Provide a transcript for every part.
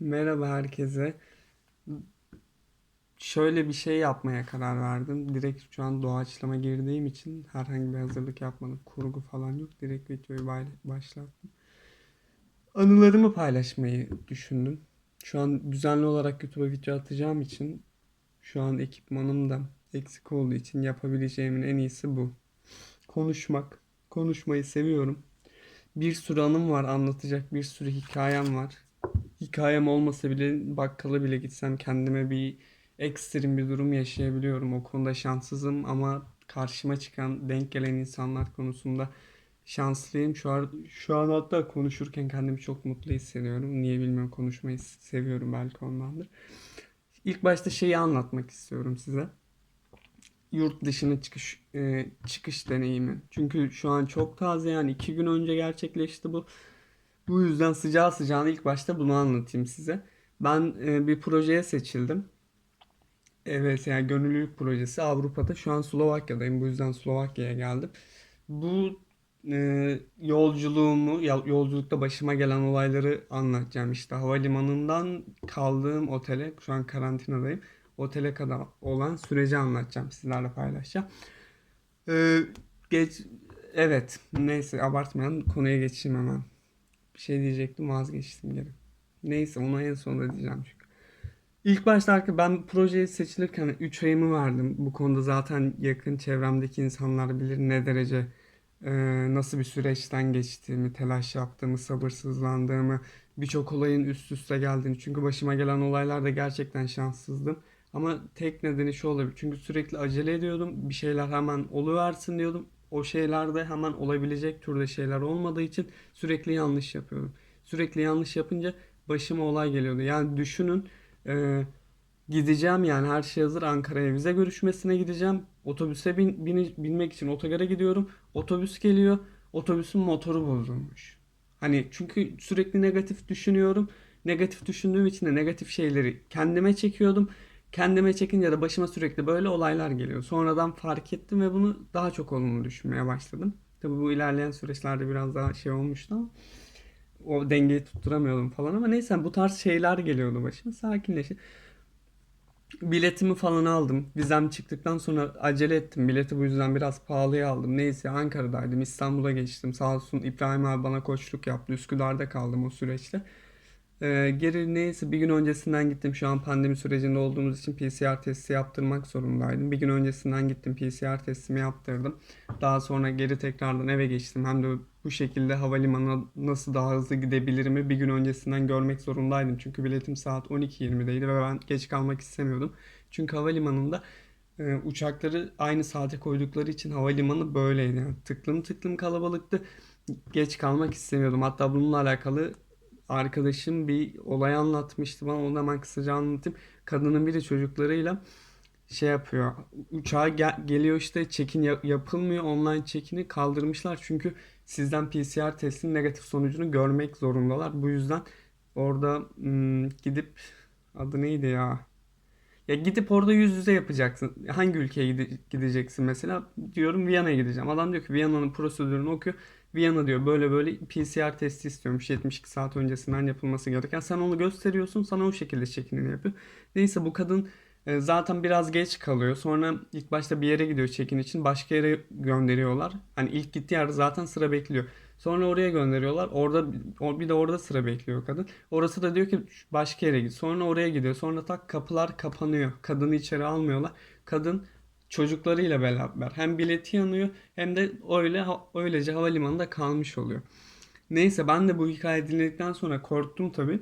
Merhaba herkese. Şöyle bir şey yapmaya karar verdim. Direkt şu an doğaçlama girdiğim için herhangi bir hazırlık yapmadım. Kurgu falan yok. Direkt videoyu başlattım. Anılarımı paylaşmayı düşündüm. Şu an düzenli olarak YouTube'a video atacağım için şu an ekipmanım da eksik olduğu için yapabileceğimin en iyisi bu. Konuşmak. Konuşmayı seviyorum. Bir sürü anım var anlatacak bir sürü hikayem var hikayem olmasa bile bakkala bile gitsem kendime bir ekstrem bir durum yaşayabiliyorum. O konuda şanssızım ama karşıma çıkan denk gelen insanlar konusunda şanslıyım. Şu an, şu an hatta konuşurken kendimi çok mutlu hissediyorum. Niye bilmiyorum konuşmayı seviyorum belki ondandır. İlk başta şeyi anlatmak istiyorum size. Yurt dışına çıkış e, çıkış deneyimi. Çünkü şu an çok taze yani iki gün önce gerçekleşti bu. Bu yüzden sıcağı sıcağına ilk başta bunu anlatayım size. Ben e, bir projeye seçildim. Evet yani gönüllülük projesi Avrupa'da. Şu an Slovakya'dayım. Bu yüzden Slovakya'ya geldim. Bu e, yolculuğumu, yolculukta başıma gelen olayları anlatacağım. İşte havalimanından kaldığım otele, şu an karantinadayım. Otele kadar olan süreci anlatacağım. Sizlerle paylaşacağım. E, geç, evet neyse abartmayalım. Konuya geçeyim hemen. Bir şey diyecektim vazgeçtim geri. Neyse onu en sonunda diyeceğim çünkü. İlk başta arka ben projeye seçilirken 3 ayımı verdim. Bu konuda zaten yakın çevremdeki insanlar bilir ne derece e, nasıl bir süreçten geçtiğimi, telaş yaptığımı, sabırsızlandığımı, birçok olayın üst üste geldiğini. Çünkü başıma gelen olaylarda gerçekten şanssızdım. Ama tek nedeni şu olabilir. Çünkü sürekli acele ediyordum. Bir şeyler hemen oluversin diyordum. O şeylerde hemen olabilecek türde şeyler olmadığı için sürekli yanlış yapıyordum. Sürekli yanlış yapınca başıma olay geliyordu. Yani düşünün e, gideceğim yani her şey hazır Ankara'ya vize görüşmesine gideceğim. Otobüse bin, bini- binmek için otogara gidiyorum. Otobüs geliyor. Otobüsün motoru bozulmuş. Hani çünkü sürekli negatif düşünüyorum. Negatif düşündüğüm için de negatif şeyleri kendime çekiyordum. Kendime çekince de başıma sürekli böyle olaylar geliyor. Sonradan fark ettim ve bunu daha çok olumlu düşünmeye başladım. Tabii bu ilerleyen süreçlerde biraz daha şey olmuştu ama o dengeyi tutturamıyordum falan ama neyse bu tarz şeyler geliyordu başıma. Sakinleşin. Biletimi falan aldım. Vizem çıktıktan sonra acele ettim. Bileti bu yüzden biraz pahalıya aldım. Neyse Ankara'daydım. İstanbul'a geçtim. Sağ olsun İbrahim abi bana koçluk yaptı. Üsküdar'da kaldım o süreçte. Ee, geri neyse bir gün öncesinden gittim. Şu an pandemi sürecinde olduğumuz için PCR testi yaptırmak zorundaydım. Bir gün öncesinden gittim PCR testimi yaptırdım. Daha sonra geri tekrardan eve geçtim. Hem de bu şekilde havalimanına nasıl daha hızlı gidebilirimi bir gün öncesinden görmek zorundaydım. Çünkü biletim saat 12.20'deydi ve ben geç kalmak istemiyordum. Çünkü havalimanında e, uçakları aynı saate koydukları için havalimanı böyleydi. Yani tıklım tıklım kalabalıktı. Geç kalmak istemiyordum. Hatta bununla alakalı arkadaşım bir olay anlatmıştı bana. Onu hemen kısaca anlatayım. Kadının biri çocuklarıyla şey yapıyor. Uçağa gel- geliyor işte check-in ya- yapılmıyor. Online check-in'i kaldırmışlar. Çünkü sizden PCR testinin negatif sonucunu görmek zorundalar. Bu yüzden orada hmm, gidip adı neydi ya? Ya gidip orada yüz yüze yapacaksın. Hangi ülkeye gide- gideceksin mesela? Diyorum Viyana'ya gideceğim. Adam diyor ki Viyana'nın prosedürünü okuyor. Viyana diyor böyle böyle PCR testi istiyormuş 72 saat öncesinden yapılması gereken. Sen onu gösteriyorsun sana o şekilde check-in'ini yapıyor. Neyse bu kadın e, zaten biraz geç kalıyor. Sonra ilk başta bir yere gidiyor check-in için. Başka yere gönderiyorlar. Hani ilk gittiği yerde zaten sıra bekliyor. Sonra oraya gönderiyorlar. Orada bir de orada sıra bekliyor kadın. Orası da diyor ki başka yere git. Sonra oraya gidiyor. Sonra tak kapılar kapanıyor. Kadını içeri almıyorlar. Kadın çocuklarıyla beraber hem bileti yanıyor hem de öyle öylece havalimanında kalmış oluyor. Neyse ben de bu hikaye dinledikten sonra korktum tabii.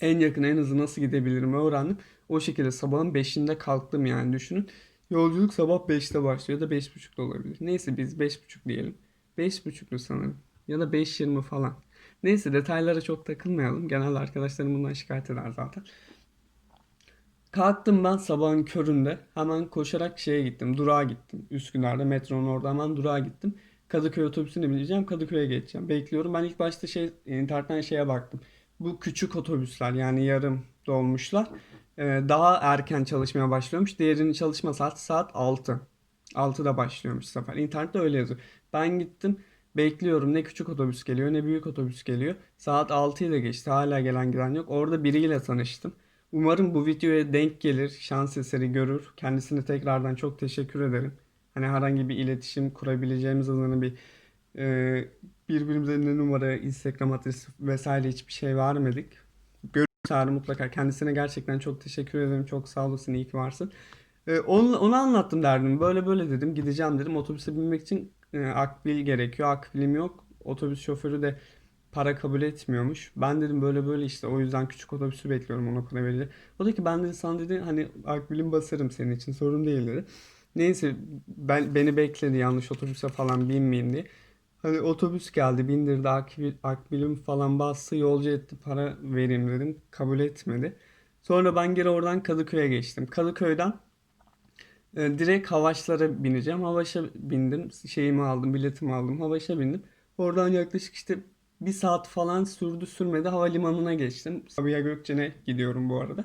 En yakın en hızlı nasıl gidebilirim öğrendim. O şekilde sabahın 5'inde kalktım yani düşünün. Yolculuk sabah 5'te başlıyor ya da 5.30'da olabilir. Neyse biz 5.30 diyelim. 5.30'lu sanırım. Ya da 5.20 falan. Neyse detaylara çok takılmayalım. Genelde arkadaşlarım bundan şikayet eder zaten. Kalktım ben sabahın köründe. Hemen koşarak şeye gittim. Durağa gittim. Üsküdar'da metronun orada hemen durağa gittim. Kadıköy otobüsüne bineceğim. Kadıköy'e geçeceğim. Bekliyorum. Ben ilk başta şey internetten şeye baktım. Bu küçük otobüsler yani yarım dolmuşlar. e, daha erken çalışmaya başlıyormuş. Diğerinin çalışma saati saat 6. 6'da başlıyormuş sefer. İnternette öyle yazıyor. Ben gittim. Bekliyorum ne küçük otobüs geliyor ne büyük otobüs geliyor. Saat 6'yı da geçti hala gelen giden yok. Orada biriyle tanıştım. Umarım bu videoya denk gelir, şans eseri görür. Kendisine tekrardan çok teşekkür ederim. Hani herhangi bir iletişim kurabileceğimiz adına bir e, birbirimize ne numara, Instagram adresi vesaire hiçbir şey vermedik. Görürse mutlaka kendisine gerçekten çok teşekkür ederim. Çok sağ olasın, iyi ki varsın. E, onu, onu anlattım derdim. Böyle böyle dedim. Gideceğim dedim. Otobüse binmek için e, akbil gerekiyor. Akbilim yok. Otobüs şoförü de para kabul etmiyormuş. Ben dedim böyle böyle işte o yüzden küçük otobüsü bekliyorum ona para verecek. O da ki ben dedi sana dedi hani akbilim basarım senin için sorun değil dedi. Neyse ben beni bekledi yanlış otobüse falan binmeyeyim diye. Hani otobüs geldi bindirdi akbil, akbilim falan bastı yolcu etti para vereyim dedim. Kabul etmedi. Sonra ben geri oradan Kadıköy'e geçtim. Kadıköy'den e, direkt Havaşlara bineceğim. Havaş'a bindim. Şeyimi aldım, biletimi aldım. Havaş'a bindim. Oradan yaklaşık işte bir saat falan sürdü sürmedi havalimanına geçtim. Sabiha Gökçen'e gidiyorum bu arada.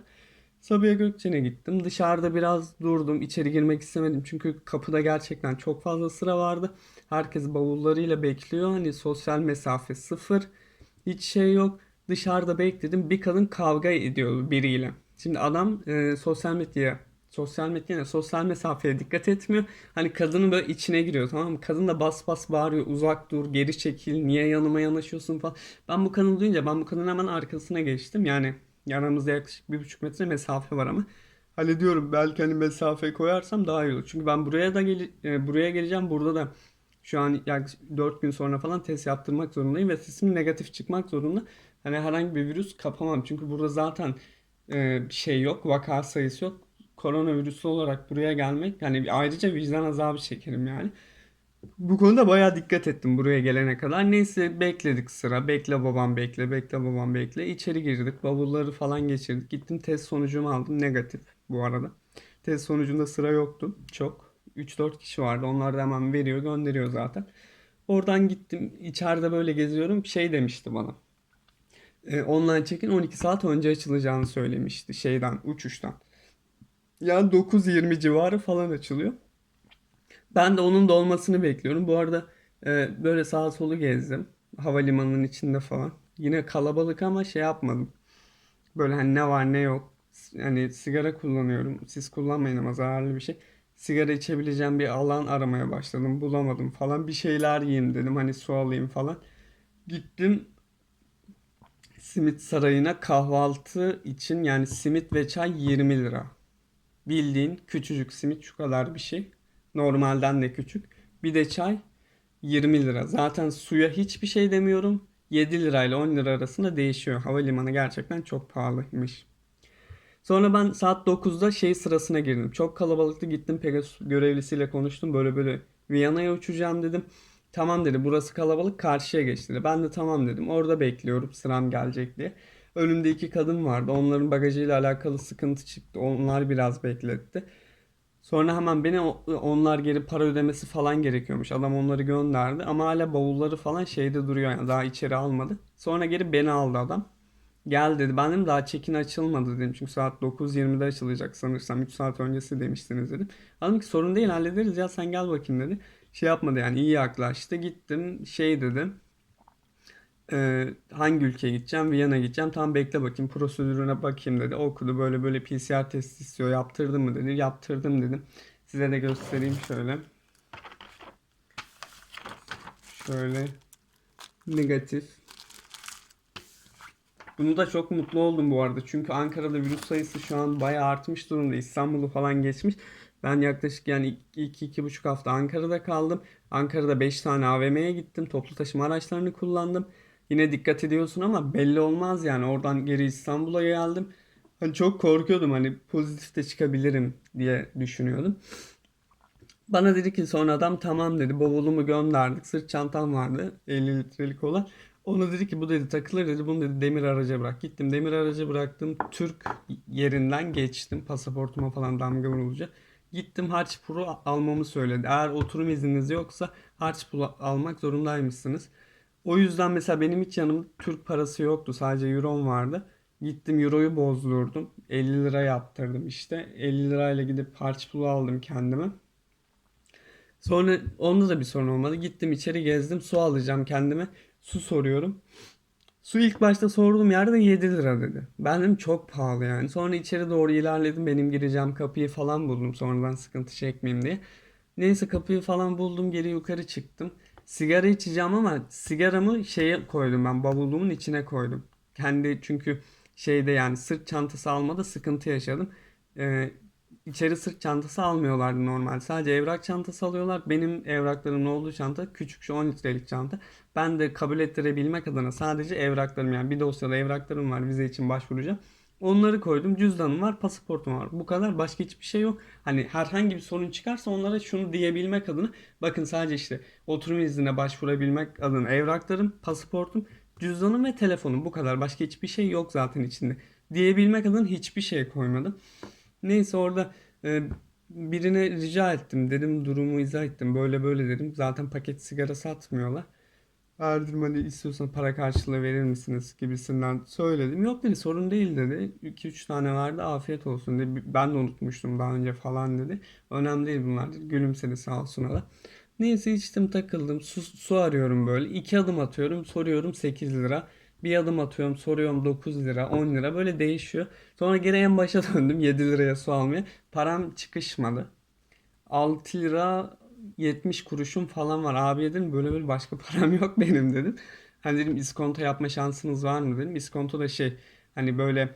Sabiha Gökçen'e gittim. Dışarıda biraz durdum. İçeri girmek istemedim. Çünkü kapıda gerçekten çok fazla sıra vardı. Herkes bavullarıyla bekliyor. Hani sosyal mesafe sıfır. Hiç şey yok. Dışarıda bekledim. Bir kadın kavga ediyor biriyle. Şimdi adam e, sosyal medyaya sosyal medyaya sosyal mesafeye dikkat etmiyor. Hani kadının böyle içine giriyor tamam mı? Kadın da bas bas bağırıyor. Uzak dur, geri çekil, niye yanıma yanaşıyorsun falan. Ben bu kadını duyunca ben bu kadının hemen arkasına geçtim. Yani aramızda yaklaşık bir buçuk metre mesafe var ama. Hani diyorum belki hani mesafe koyarsam daha iyi olur. Çünkü ben buraya da gel e, buraya geleceğim. Burada da şu an yaklaşık 4 gün sonra falan test yaptırmak zorundayım ve sesim negatif çıkmak zorunda. Hani herhangi bir virüs kapamam. Çünkü burada zaten e, şey yok, vaka sayısı yok. Koronavirüslü olarak buraya gelmek yani ayrıca vicdan azabı çekerim yani. Bu konuda bayağı dikkat ettim buraya gelene kadar. Neyse bekledik sıra. Bekle babam bekle, bekle babam bekle. İçeri girdik. Bavulları falan geçirdik. Gittim test sonucumu aldım. Negatif bu arada. Test sonucunda sıra yoktu. Çok. 3-4 kişi vardı. Onlar da hemen veriyor, gönderiyor zaten. Oradan gittim. İçeride böyle geziyorum. Şey demişti bana. E, online check-in 12 saat önce açılacağını söylemişti şeyden, uçuştan. Yani 9.20 civarı falan açılıyor. Ben de onun da olmasını bekliyorum. Bu arada e, böyle sağa solu gezdim. Havalimanının içinde falan. Yine kalabalık ama şey yapmadım. Böyle hani ne var ne yok. Hani sigara kullanıyorum. Siz kullanmayın ama zararlı bir şey. Sigara içebileceğim bir alan aramaya başladım. Bulamadım falan. Bir şeyler yiyeyim dedim. Hani su alayım falan. Gittim simit sarayına kahvaltı için yani simit ve çay 20 lira. Bildiğin küçücük simit şu kadar bir şey. Normalden de küçük. Bir de çay 20 lira. Zaten suya hiçbir şey demiyorum. 7 lirayla 10 lira arasında değişiyor. Havalimanı gerçekten çok pahalıymış. Sonra ben saat 9'da şey sırasına girdim. Çok kalabalıktı. Gittim Pegasus görevlisiyle konuştum. Böyle böyle Viyana'ya uçacağım dedim. Tamam dedi burası kalabalık karşıya geç dedi. Ben de tamam dedim. Orada bekliyorum sıram gelecek diye. Önümde iki kadın vardı. Onların bagajıyla alakalı sıkıntı çıktı. Onlar biraz bekletti. Sonra hemen beni onlar geri para ödemesi falan gerekiyormuş. Adam onları gönderdi ama hala bavulları falan şeyde duruyor yani daha içeri almadı. Sonra geri beni aldı adam. Gel dedi. Ben dedim daha çekin açılmadı dedim. Çünkü saat 9.20'de açılacak sanırsam. 3 saat öncesi demiştiniz dedim. Adam ki sorun değil hallederiz ya sen gel bakayım dedi. Şey yapmadı yani iyi yaklaştı. Gittim şey dedim. Ee, hangi ülkeye gideceğim? Viyana gideceğim. Tam bekle bakayım prosedürüne bakayım dedi. Okudu böyle böyle PCR testi istiyor. Yaptırdın mı dedi. Yaptırdım dedim. Size de göstereyim şöyle. Şöyle negatif. Bunu da çok mutlu oldum bu arada. Çünkü Ankara'da virüs sayısı şu an bayağı artmış durumda. İstanbul'u falan geçmiş. Ben yaklaşık yani 2-2,5 hafta Ankara'da kaldım. Ankara'da 5 tane AVM'ye gittim. Toplu taşıma araçlarını kullandım. Yine dikkat ediyorsun ama belli olmaz yani. Oradan geri İstanbul'a geldim. Hani çok korkuyordum hani pozitif de çıkabilirim diye düşünüyordum. Bana dedi ki sonra adam tamam dedi bavulumu gönderdik. Sırt çantam vardı 50 litrelik olan. Onu dedi ki bu dedi takılır dedi bunu dedi demir araca bırak. Gittim demir araca bıraktım. Türk yerinden geçtim. Pasaportuma falan damga vurulacak. Gittim harç pulu almamı söyledi. Eğer oturum izniniz yoksa harç pulu almak zorundaymışsınız. O yüzden mesela benim hiç yanımda Türk parası yoktu. Sadece Euro'm vardı. Gittim Euro'yu bozdurdum. 50 lira yaptırdım işte. 50 lirayla gidip harç pulu aldım kendime. Sonra onda da bir sorun olmadı. Gittim içeri gezdim. Su alacağım kendime. Su soruyorum. Su ilk başta sorduğum yerde 7 lira dedi. Ben dedim çok pahalı yani. Sonra içeri doğru ilerledim. Benim gireceğim kapıyı falan buldum sonradan sıkıntı çekmeyeyim diye. Neyse kapıyı falan buldum. Geri yukarı çıktım. Sigara içeceğim ama sigaramı şeye koydum ben. Bavulumun içine koydum. Kendi çünkü şeyde yani sırt çantası almada sıkıntı yaşadım. Ee, içeri sırt çantası almıyorlardı normal. Sadece evrak çantası alıyorlar. Benim evraklarımın olduğu çanta küçük şu 10 litrelik çanta. Ben de kabul ettirebilmek adına sadece evraklarım yani bir dosyada evraklarım var vize için başvuracağım. Onları koydum. Cüzdanım var, pasaportum var. Bu kadar. Başka hiçbir şey yok. Hani herhangi bir sorun çıkarsa onlara şunu diyebilmek adına bakın sadece işte oturum iznine başvurabilmek adına evraklarım, pasaportum, cüzdanım ve telefonum. Bu kadar. Başka hiçbir şey yok zaten içinde. Diyebilmek adına hiçbir şey koymadım. Neyse orada e, birine rica ettim. Dedim durumu izah ettim. Böyle böyle dedim. Zaten paket sigara satmıyorlar. Erdim hani istiyorsan para karşılığı verir misiniz gibisinden söyledim. Yok dedi sorun değil dedi. 2-3 tane vardı afiyet olsun dedi. Ben de unutmuştum daha önce falan dedi. Önemli değil bunlar dedi. Gülümsedi sağ olsun da. Neyse içtim takıldım. Su, su arıyorum böyle. İki adım atıyorum soruyorum 8 lira. Bir adım atıyorum soruyorum 9 lira 10 lira böyle değişiyor. Sonra geri en başa döndüm 7 liraya su almaya. Param çıkışmadı. 6 lira 70 kuruşum falan var. Abi dedim böyle böyle başka param yok benim dedim. Hani dedim iskonto yapma şansınız var mı dedim. İskonto da şey hani böyle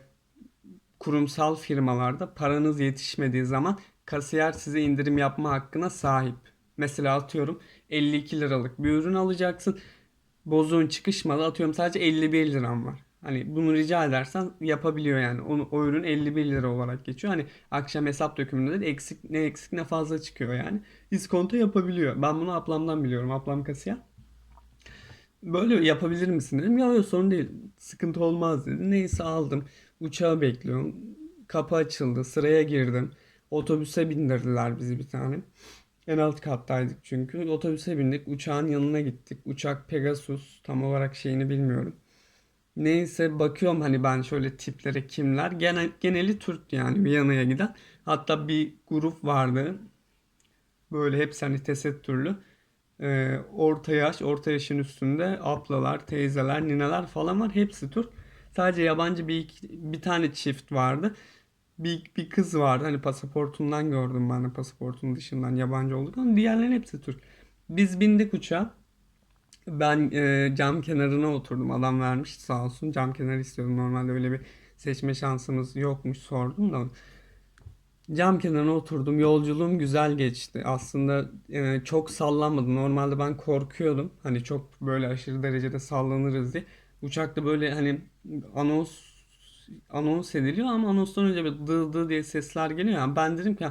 kurumsal firmalarda paranız yetişmediği zaman kasiyer size indirim yapma hakkına sahip. Mesela atıyorum 52 liralık bir ürün alacaksın. Bozuğun çıkışmadı atıyorum sadece 51 liram var. Hani bunu rica edersen yapabiliyor yani. Onu, o ürün 51 lira olarak geçiyor. Hani akşam hesap dökümünde de eksik ne eksik ne fazla çıkıyor yani. İskonto yapabiliyor. Ben bunu ablamdan biliyorum. Ablam kasiyer. Böyle yapabilir misin dedim. Ya yok sorun değil. Sıkıntı olmaz dedi. Neyse aldım. Uçağı bekliyorum. Kapı açıldı. Sıraya girdim. Otobüse bindirdiler bizi bir tane. En alt kattaydık çünkü. Otobüse bindik. Uçağın yanına gittik. Uçak Pegasus. Tam olarak şeyini bilmiyorum. Neyse bakıyorum hani ben şöyle tiplere kimler. Genel, geneli Türk yani Viyana'ya giden. Hatta bir grup vardı. Böyle hepsi hani tesettürlü. Ee, orta yaş, orta yaşın üstünde ablalar, teyzeler, nineler falan var. Hepsi Türk. Sadece yabancı bir, bir tane çift vardı. Bir, bir kız vardı. Hani pasaportundan gördüm ben de pasaportun dışından yabancı olduk ama diğerlerin hepsi Türk. Biz bindik uçağa. Ben e, cam kenarına oturdum. Adam vermiş sağ olsun. Cam kenarı istiyordum. Normalde öyle bir seçme şansımız yokmuş sordum da. Cam kenarına oturdum. Yolculuğum güzel geçti. Aslında e, çok sallanmadı. Normalde ben korkuyordum. Hani çok böyle aşırı derecede sallanırız diye. Uçakta böyle hani anons anons ediliyor ama anonstan önce böyle dı dı diye sesler geliyor. Yani ben dedim ki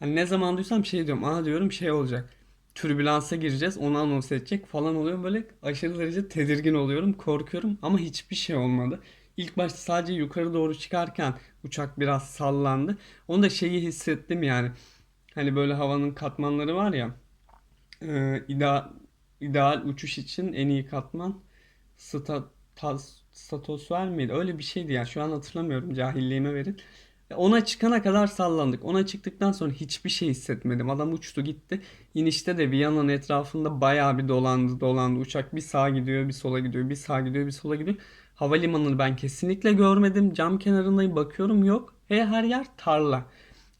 hani ne zaman duysam şey diyorum. Aa diyorum şey olacak. Türbülansa gireceğiz. Onu anons edecek falan oluyor. Böyle aşırı derece tedirgin oluyorum. Korkuyorum ama hiçbir şey olmadı. İlk başta sadece yukarı doğru çıkarken uçak biraz sallandı. Onu da şeyi hissettim yani. Hani böyle havanın katmanları var ya. E, ideal, ideal uçuş için en iyi katman sta, tas- stratosfer miydi? Öyle bir şeydi ya. Şu an hatırlamıyorum. Cahilliğime verin. Ona çıkana kadar sallandık. Ona çıktıktan sonra hiçbir şey hissetmedim. Adam uçtu gitti. İnişte de Viyana'nın etrafında bayağı bir dolandı dolandı. Uçak bir sağa gidiyor, bir sola gidiyor, bir sağa gidiyor, bir sola gidiyor. Havalimanını ben kesinlikle görmedim. Cam kenarındayım bakıyorum yok. He, her yer tarla.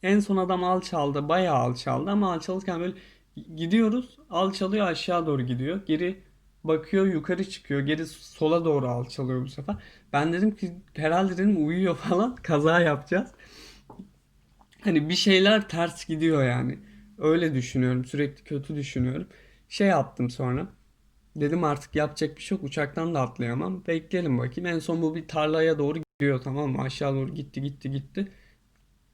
En son adam alçaldı. Bayağı alçaldı ama alçalırken böyle gidiyoruz. Alçalıyor aşağı doğru gidiyor. Geri bakıyor yukarı çıkıyor. Geri sola doğru alçalıyor bu sefer. Ben dedim ki herhalde dedim uyuyor falan. Kaza yapacağız. Hani bir şeyler ters gidiyor yani. Öyle düşünüyorum. Sürekli kötü düşünüyorum. Şey yaptım sonra. Dedim artık yapacak bir şey yok. Uçaktan da atlayamam. Bekleyelim bakayım. En son bu bir tarlaya doğru gidiyor tamam mı? Aşağı doğru gitti gitti gitti.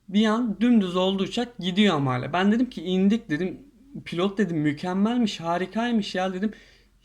Bir an dümdüz oldu uçak gidiyor ama hala. Ben dedim ki indik dedim. Pilot dedim mükemmelmiş harikaymış ya dedim.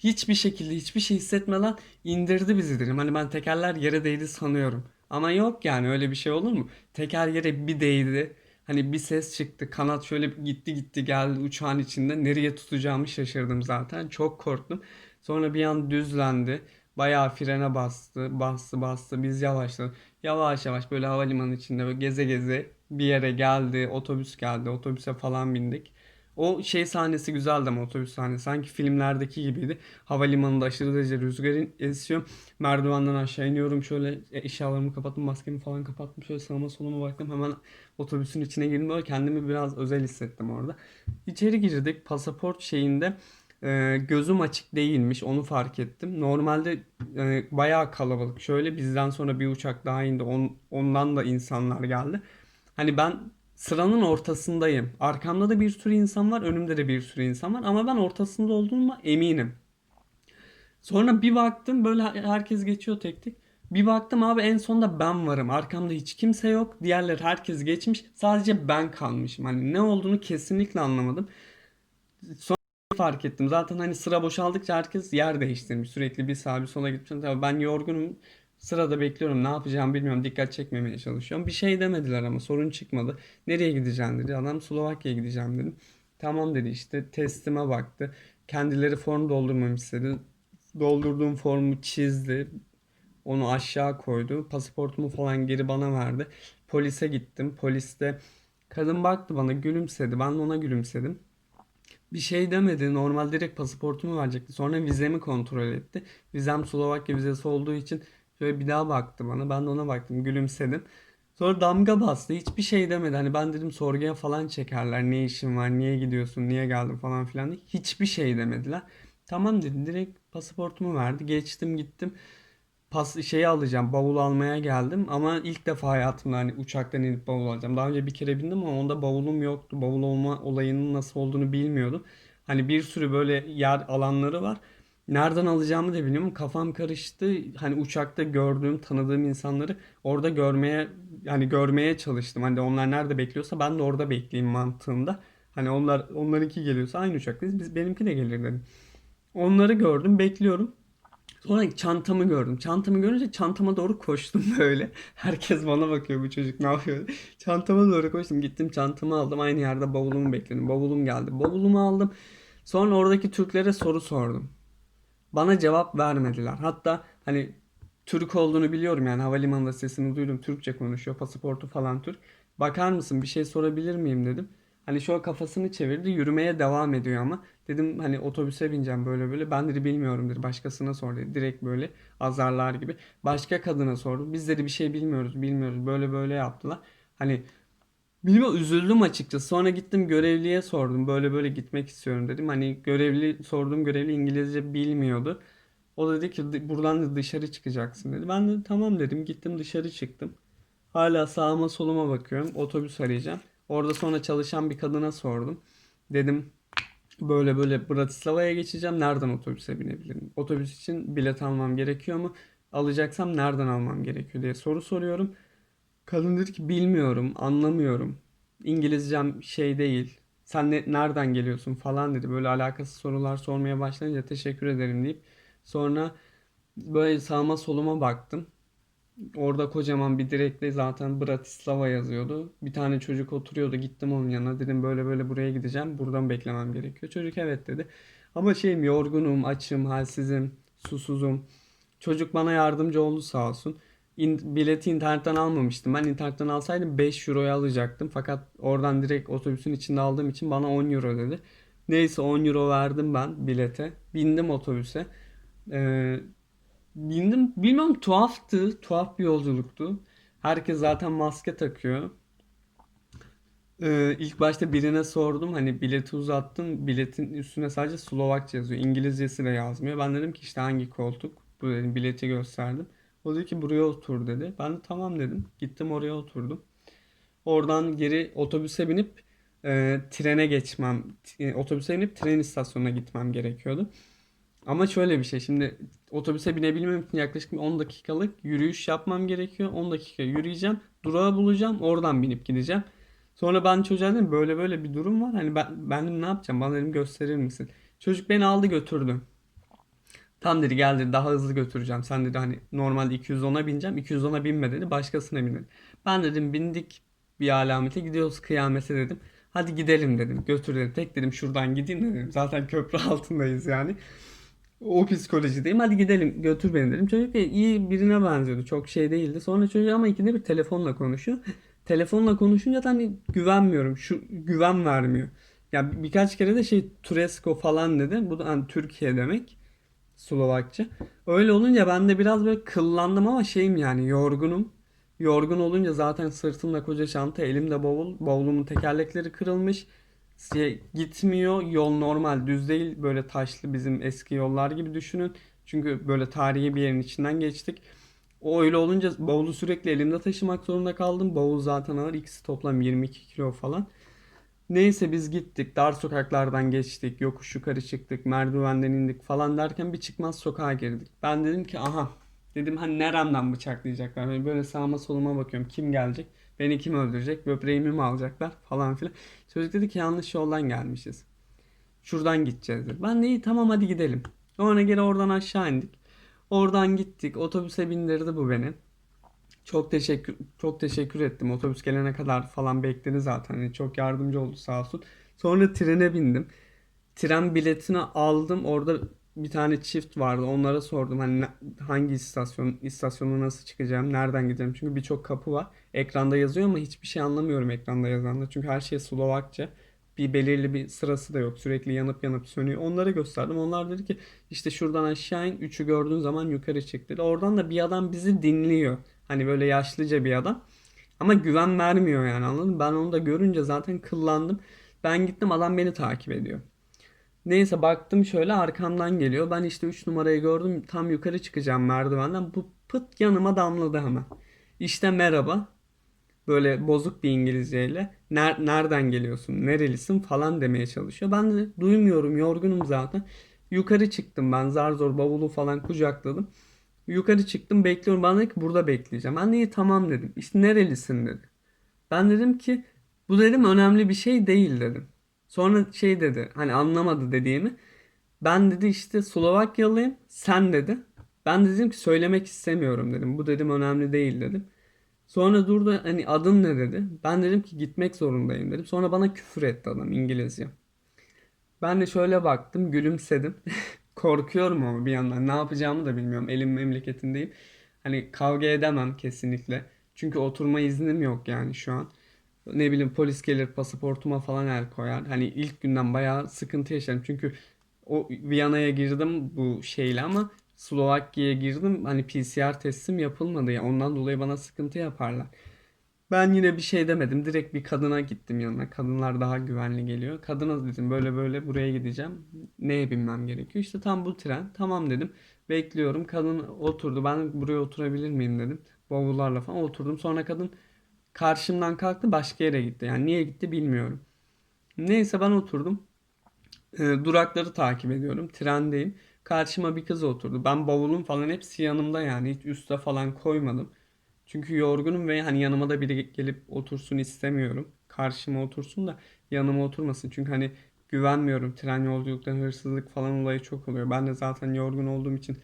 Hiçbir şekilde hiçbir şey hissetmeden indirdi bizi dedim. Hani ben tekerler yere değdi sanıyorum. Ama yok yani öyle bir şey olur mu? Teker yere bir değdi. Hani bir ses çıktı. Kanat şöyle gitti gitti geldi uçağın içinde. Nereye tutacağımı şaşırdım zaten. Çok korktum. Sonra bir an düzlendi. Bayağı frene bastı. Bastı bastı. Biz yavaşladık. Yavaş yavaş böyle havalimanı içinde böyle geze geze bir yere geldi. Otobüs geldi. Otobüse falan bindik. O şey sahnesi güzeldi ama otobüs sahnesi. Sanki filmlerdeki gibiydi. Havalimanında aşırı derece rüzgar esiyor. Merdivenden aşağı iniyorum. Şöyle eşyalarımı kapattım. Maskemi falan kapattım. Şöyle sağıma soluma baktım. Hemen otobüsün içine girdim. Böyle kendimi biraz özel hissettim orada. İçeri girdik. Pasaport şeyinde e, gözüm açık değilmiş. Onu fark ettim. Normalde e, bayağı kalabalık. Şöyle bizden sonra bir uçak daha indi. On, ondan da insanlar geldi. Hani ben sıranın ortasındayım. Arkamda da bir sürü insan var, önümde de bir sürü insan var ama ben ortasında olduğuma eminim. Sonra bir baktım böyle herkes geçiyor tek tek. Bir baktım abi en sonda ben varım. Arkamda hiç kimse yok. Diğerleri herkes geçmiş. Sadece ben kalmışım. Hani ne olduğunu kesinlikle anlamadım. Sonra fark ettim. Zaten hani sıra boşaldıkça herkes yer değiştirmiş. Sürekli bir sağa bir sola gitmiş. Tabii ben yorgunum. Sırada bekliyorum. Ne yapacağımı bilmiyorum. Dikkat çekmemeye çalışıyorum. Bir şey demediler ama sorun çıkmadı. Nereye gideceğim dedi. Adam Slovakya'ya gideceğim dedim. Tamam dedi işte testime baktı. Kendileri form doldurmamı istedi. Doldurduğum formu çizdi. Onu aşağı koydu. Pasaportumu falan geri bana verdi. Polise gittim. Poliste kadın baktı bana gülümsedi. Ben ona gülümsedim. Bir şey demedi. Normal direkt pasaportumu verecekti. Sonra vizemi kontrol etti. Vizem Slovakya vizesi olduğu için şöyle bir daha baktı bana. Ben de ona baktım. Gülümsedim. Sonra damga bastı. Hiçbir şey demedi. Hani ben dedim sorguya falan çekerler. Ne işin var? Niye gidiyorsun? Niye geldin falan filan. Hiçbir şey demediler. Tamam dedim. Direkt pasaportumu verdi. Geçtim gittim. Pas şeyi alacağım. Bavul almaya geldim. Ama ilk defa hayatımda hani uçaktan inip bavul alacağım. Daha önce bir kere bindim ama onda bavulum yoktu. Bavul olma olayının nasıl olduğunu bilmiyordum. Hani bir sürü böyle yer alanları var. Nereden alacağımı da bilmiyorum. Kafam karıştı. Hani uçakta gördüğüm, tanıdığım insanları orada görmeye yani görmeye çalıştım. Hani onlar nerede bekliyorsa ben de orada bekleyeyim mantığında. Hani onlar onlarınki geliyorsa aynı uçaktayız. Biz benimki de gelir dedim. Onları gördüm, bekliyorum. Sonra çantamı gördüm. Çantamı görünce çantama doğru koştum böyle. Herkes bana bakıyor bu çocuk ne yapıyor? Çantama doğru koştum. Gittim çantamı aldım. Aynı yerde bavulumu bekledim. Bavulum geldi. Bavulumu aldım. Sonra oradaki Türklere soru sordum. Bana cevap vermediler. Hatta hani Türk olduğunu biliyorum yani havalimanında sesini duydum. Türkçe konuşuyor. Pasaportu falan Türk. Bakar mısın bir şey sorabilir miyim dedim. Hani şu kafasını çevirdi yürümeye devam ediyor ama. Dedim hani otobüse bineceğim böyle böyle. Ben dedi bilmiyorum dedi. Başkasına sor dedi. Direkt böyle azarlar gibi. Başka kadına sordum. Biz dedi bir şey bilmiyoruz bilmiyoruz. Böyle böyle yaptılar. Hani Bilmiyorum üzüldüm açıkçası. Sonra gittim görevliye sordum. Böyle böyle gitmek istiyorum dedim. Hani görevli sorduğum görevli İngilizce bilmiyordu. O dedi ki "Dı- buradan dışarı çıkacaksın dedi. Ben de tamam dedim. Gittim dışarı çıktım. Hala sağıma soluma bakıyorum. Otobüs arayacağım. Orada sonra çalışan bir kadına sordum. Dedim böyle böyle Bratislava'ya geçeceğim. Nereden otobüse binebilirim? Otobüs için bilet almam gerekiyor mu? Alacaksam nereden almam gerekiyor diye soru soruyorum. Kadın dedi ki bilmiyorum, anlamıyorum. İngilizcem şey değil. Sen ne, nereden geliyorsun falan dedi. Böyle alakasız sorular sormaya başlayınca teşekkür ederim deyip sonra böyle sağıma soluma baktım. Orada kocaman bir direkle zaten Bratislava yazıyordu. Bir tane çocuk oturuyordu. Gittim onun yanına. Dedim böyle böyle buraya gideceğim. Buradan beklemem gerekiyor. Çocuk evet dedi. Ama şeyim yorgunum, açım, halsizim, susuzum. Çocuk bana yardımcı oldu sağ olsun. İn- bileti internetten almamıştım. Ben internetten alsaydım 5 euroya alacaktım. Fakat oradan direkt otobüsün içinde aldığım için bana 10 euro dedi. Neyse 10 euro verdim ben bilete. Bindim otobüse. Ee, bindim. Bilmem tuhaftı. Tuhaf bir yolculuktu. Herkes zaten maske takıyor. Ee, ilk başta birine sordum hani bileti uzattım biletin üstüne sadece Slovakça yazıyor İngilizcesi de yazmıyor ben dedim ki işte hangi koltuk bu dedim bileti gösterdim o dedi ki buraya otur dedi ben de tamam dedim gittim oraya oturdum oradan geri otobüse binip e, trene geçmem t- otobüse binip tren istasyonuna gitmem gerekiyordu ama şöyle bir şey şimdi otobüse binebilmem için yaklaşık bir 10 dakikalık yürüyüş yapmam gerekiyor 10 dakika yürüyeceğim durağı bulacağım oradan binip gideceğim Sonra ben çocuğa dedim böyle böyle bir durum var. Hani ben, ben ne yapacağım? Bana dedim gösterir misin? Çocuk beni aldı götürdü. Tam dedi gel dedi daha hızlı götüreceğim. Sen dedi hani normalde 210'a bineceğim. 210'a binme dedi. Başkasına bin dedi. Ben dedim bindik bir alamete gidiyoruz kıyamete dedim. Hadi gidelim dedim. Götür dedi. Tek dedim şuradan gideyim de dedim. Zaten köprü altındayız yani. O psikolojideyim. Hadi gidelim götür beni dedim. Çocuk iyi birine benziyordu. Çok şey değildi. Sonra çocuk ama ikide bir telefonla konuşuyor. Telefonla konuşunca da hani güvenmiyorum. Şu güven vermiyor. Ya birkaç kere de şey Turesko falan dedi. Bu da hani Türkiye demek. Slovakça. Öyle olunca ben de biraz böyle kıllandım ama şeyim yani yorgunum. Yorgun olunca zaten sırtımda koca çanta, elimde bavul. Bavulumun tekerlekleri kırılmış. Şey, gitmiyor. Yol normal düz değil. Böyle taşlı bizim eski yollar gibi düşünün. Çünkü böyle tarihi bir yerin içinden geçtik. O öyle olunca bavulu sürekli elimde taşımak zorunda kaldım. Bavul zaten ağır. İkisi toplam 22 kilo falan. Neyse biz gittik. Dar sokaklardan geçtik. Yokuş yukarı çıktık. Merdivenden indik falan derken bir çıkmaz sokağa girdik. Ben dedim ki aha dedim hani neremden bıçaklayacaklar. Böyle, böyle sağıma soluma bakıyorum. Kim gelecek? Beni kim öldürecek? Böbreğimi mi alacaklar? Falan filan. Çocuk dedi ki yanlış yoldan gelmişiz. Şuradan gideceğiz dedi. Ben de iyi tamam hadi gidelim. Sonra geri oradan aşağı indik. Oradan gittik. Otobüse bindirdi bu beni. Çok teşekkür çok teşekkür ettim. Otobüs gelene kadar falan bekledi zaten. Hani çok yardımcı oldu sağ olsun. Sonra trene bindim. Tren biletini aldım. Orada bir tane çift vardı. Onlara sordum hani hangi istasyon, istasyona nasıl çıkacağım, nereden gideceğim. Çünkü birçok kapı var. Ekranda yazıyor ama hiçbir şey anlamıyorum ekranda yazanda. Çünkü her şey Slovakça. Bir belirli bir sırası da yok. Sürekli yanıp yanıp sönüyor. Onlara gösterdim. Onlar dedi ki işte şuradan aşağı in. Üçü gördüğün zaman yukarı çık dedi. Oradan da bir adam bizi dinliyor. Hani böyle yaşlıca bir adam. Ama güven vermiyor yani anladın mı? Ben onu da görünce zaten kıllandım. Ben gittim adam beni takip ediyor. Neyse baktım şöyle arkamdan geliyor. Ben işte 3 numarayı gördüm. Tam yukarı çıkacağım merdivenden. Bu pıt yanıma damladı hemen. İşte merhaba. Böyle bozuk bir İngilizceyle. "Ner- nereden geliyorsun? Nerelisin? falan demeye çalışıyor. Ben de duymuyorum. Yorgunum zaten. Yukarı çıktım ben. Zar zor bavulu falan kucakladım. Yukarı çıktım bekliyorum. Bana dedi ki burada bekleyeceğim. Ben de iyi tamam dedim. İşte nerelisin dedi. Ben dedim ki bu dedim önemli bir şey değil dedim. Sonra şey dedi hani anlamadı dediğimi. Ben dedi işte Slovakyalıyım sen dedi. Ben de dedim ki söylemek istemiyorum dedim. Bu dedim önemli değil dedim. Sonra durdu hani adın ne dedi. Ben dedim ki gitmek zorundayım dedim. Sonra bana küfür etti adam İngilizce. Ben de şöyle baktım, gülümsedim. Korkuyorum ama bir yandan ne yapacağımı da bilmiyorum. Elim memleketindeyim. Hani kavga edemem kesinlikle. Çünkü oturma iznim yok yani şu an. Ne bileyim polis gelir pasaportuma falan el koyar. Hani ilk günden bayağı sıkıntı yaşarım. Çünkü o Viyana'ya girdim bu şeyle ama Slovakya'ya girdim. Hani PCR testim yapılmadı ya. Ondan dolayı bana sıkıntı yaparlar. Ben yine bir şey demedim. Direkt bir kadına gittim yanına. Kadınlar daha güvenli geliyor. Kadına dedim böyle böyle buraya gideceğim. Neye binmem gerekiyor? İşte tam bu tren. Tamam dedim. Bekliyorum. Kadın oturdu. Ben buraya oturabilir miyim dedim. Bavullarla falan oturdum. Sonra kadın karşımdan kalktı başka yere gitti. Yani niye gitti bilmiyorum. Neyse ben oturdum. E, durakları takip ediyorum. Trendeyim. Karşıma bir kız oturdu. Ben bavulum falan hepsi yanımda yani. Hiç üste falan koymadım. Çünkü yorgunum ve hani yanıma da biri gelip otursun istemiyorum. Karşıma otursun da yanıma oturmasın. Çünkü hani güvenmiyorum. Tren yolculuklarında hırsızlık falan olayı çok oluyor. Ben de zaten yorgun olduğum için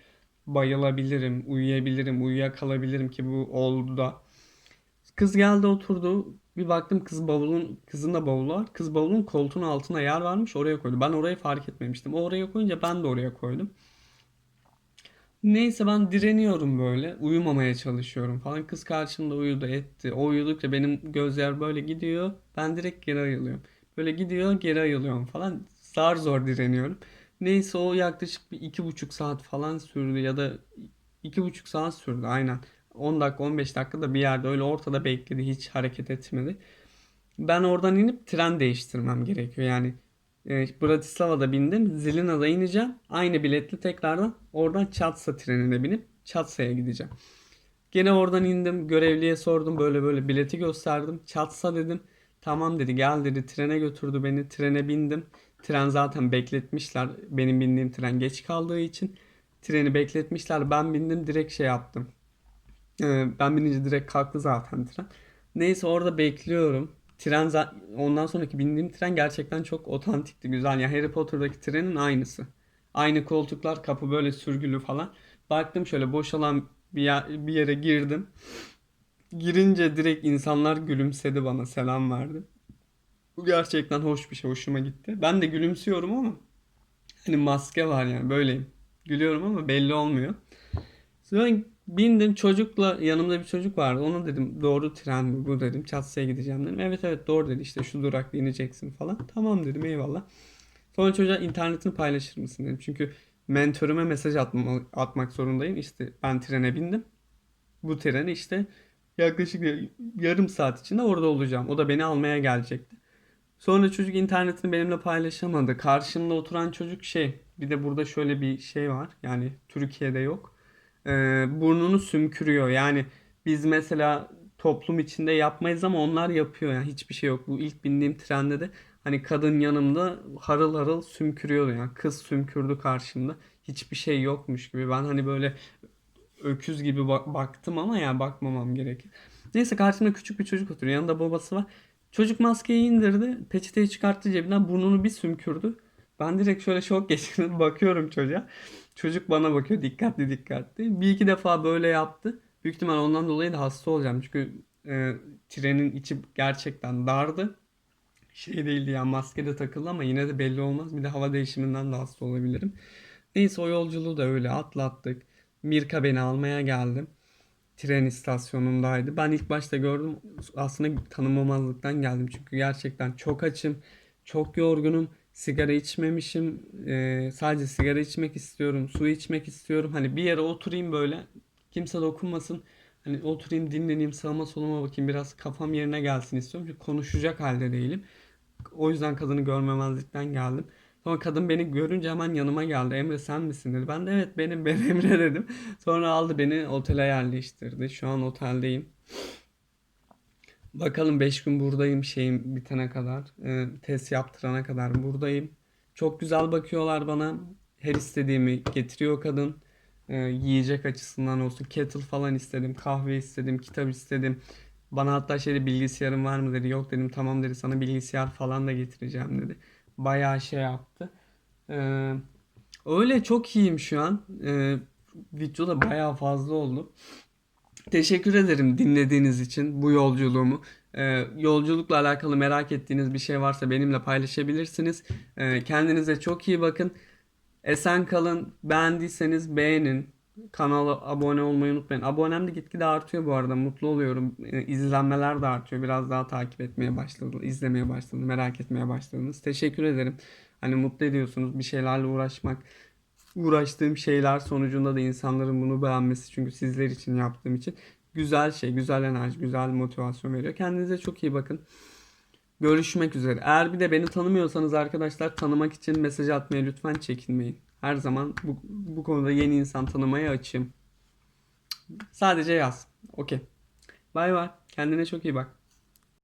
bayılabilirim, uyuyabilirim, uyuyakalabilirim ki bu oldu da. Kız geldi oturdu. Bir baktım kız bavulun, kızın da bavulu var. Kız bavulun koltuğun altına yer varmış oraya koydu. Ben orayı fark etmemiştim. O oraya koyunca ben de oraya koydum. Neyse ben direniyorum böyle. Uyumamaya çalışıyorum falan. Kız karşımda uyudu etti. O uyudukça benim gözler böyle gidiyor. Ben direkt geri ayılıyorum. Böyle gidiyor geri ayılıyorum falan. Zar zor direniyorum. Neyse o yaklaşık bir iki buçuk saat falan sürdü ya da iki buçuk saat sürdü aynen. 10 dakika 15 dakika da bir yerde öyle ortada bekledi hiç hareket etmedi. Ben oradan inip tren değiştirmem gerekiyor. Yani Bratislava'da bindim. Zilina'da ineceğim. Aynı biletli tekrardan oradan Çatsa trenine binip Çatsa'ya gideceğim. Gene oradan indim. Görevliye sordum. Böyle böyle bileti gösterdim. Çatsa dedim. Tamam dedi. Gel dedi. Trene götürdü beni. Trene bindim. Tren zaten bekletmişler. Benim bindiğim tren geç kaldığı için. Treni bekletmişler. Ben bindim. Direkt şey yaptım. Ee, ben binince direkt kalktı zaten tren. Neyse orada bekliyorum. Tren ondan sonraki bindiğim tren gerçekten çok otantikti, güzel. Yani Harry Potter'daki trenin aynısı. Aynı koltuklar, kapı böyle sürgülü falan. Baktım şöyle boşalan bir, yer- bir yere girdim. Girince direkt insanlar gülümsedi bana, selam verdi. Bu gerçekten hoş bir şey, hoşuma gitti. Ben de gülümsüyorum ama hani maske var yani böyleyim. Gülüyorum ama belli olmuyor. Sonra Bindim çocukla yanımda bir çocuk vardı. Ona dedim doğru tren mi bu dedim. Çatsa'ya gideceğim dedim. Evet evet doğru dedi işte şu durakta ineceksin falan. Tamam dedim eyvallah. Sonra çocuğa internetini paylaşır mısın dedim. Çünkü mentörüme mesaj atma, atmak zorundayım. İşte ben trene bindim. Bu treni işte yaklaşık yarım saat içinde orada olacağım. O da beni almaya gelecekti. Sonra çocuk internetini benimle paylaşamadı. Karşımda oturan çocuk şey, bir de burada şöyle bir şey var. Yani Türkiye'de yok. Ee, burnunu sümkürüyor. Yani biz mesela toplum içinde yapmayız ama onlar yapıyor. Yani hiçbir şey yok. Bu ilk bindiğim trende de hani kadın yanımda harıl harıl sümkürüyordu. Yani kız sümkürdü karşımda. Hiçbir şey yokmuş gibi. Ben hani böyle öküz gibi ba- baktım ama ya bakmamam gerekir. Neyse karşımda küçük bir çocuk oturuyor. Yanında babası var. Çocuk maskeyi indirdi. Peçeteyi çıkarttı cebinden burnunu bir sümkürdü. Ben direkt şöyle şok geçirdim. Bakıyorum çocuğa. Çocuk bana bakıyor dikkatli dikkatli. Bir iki defa böyle yaptı. Büyük ihtimal ondan dolayı da hasta olacağım. Çünkü e, trenin içi gerçekten dardı. Şey değildi yani maske de takıldı ama yine de belli olmaz. Bir de hava değişiminden de hasta olabilirim. Neyse o yolculuğu da öyle atlattık. Mirka beni almaya geldi. Tren istasyonundaydı. Ben ilk başta gördüm aslında tanımamazlıktan geldim. Çünkü gerçekten çok açım, çok yorgunum. Sigara içmemişim. Ee, sadece sigara içmek istiyorum. Su içmek istiyorum. Hani bir yere oturayım böyle. Kimse dokunmasın. Hani oturayım dinleneyim sağıma soluma bakayım. Biraz kafam yerine gelsin istiyorum. Çünkü konuşacak halde değilim. O yüzden kadını görmemezlikten geldim. Sonra kadın beni görünce hemen yanıma geldi. Emre sen misin dedi. Ben de evet benim ben Emre dedim. Sonra aldı beni otele yerleştirdi. Şu an oteldeyim. Bakalım 5 gün buradayım şeyim bitene kadar. e, test yaptırana kadar buradayım. Çok güzel bakıyorlar bana. Her istediğimi getiriyor kadın. E, yiyecek açısından olsun. Kettle falan istedim. Kahve istedim. Kitap istedim. Bana hatta şeyde bilgisayarın var mı dedi. Yok dedim tamam dedi. Sana bilgisayar falan da getireceğim dedi. Bayağı şey yaptı. E, öyle çok iyiyim şu an. E, video da bayağı fazla oldu. Teşekkür ederim dinlediğiniz için bu yolculuğumu. Ee, yolculukla alakalı merak ettiğiniz bir şey varsa benimle paylaşabilirsiniz. Ee, kendinize çok iyi bakın. Esen kalın. Beğendiyseniz beğenin. Kanala abone olmayı unutmayın. Abonem de gitgide artıyor bu arada. Mutlu oluyorum. Ee, izlenmeler de artıyor. Biraz daha takip etmeye başladı, izlemeye başladınız, merak etmeye başladınız. Teşekkür ederim. Hani mutlu ediyorsunuz bir şeylerle uğraşmak uğraştığım şeyler sonucunda da insanların bunu beğenmesi çünkü sizler için yaptığım için güzel şey, güzel enerji, güzel motivasyon veriyor. Kendinize çok iyi bakın. Görüşmek üzere. Eğer bir de beni tanımıyorsanız arkadaşlar tanımak için mesaj atmaya lütfen çekinmeyin. Her zaman bu, bu konuda yeni insan tanımaya açığım. Sadece yaz. Okey. Bay bay. Kendine çok iyi bak.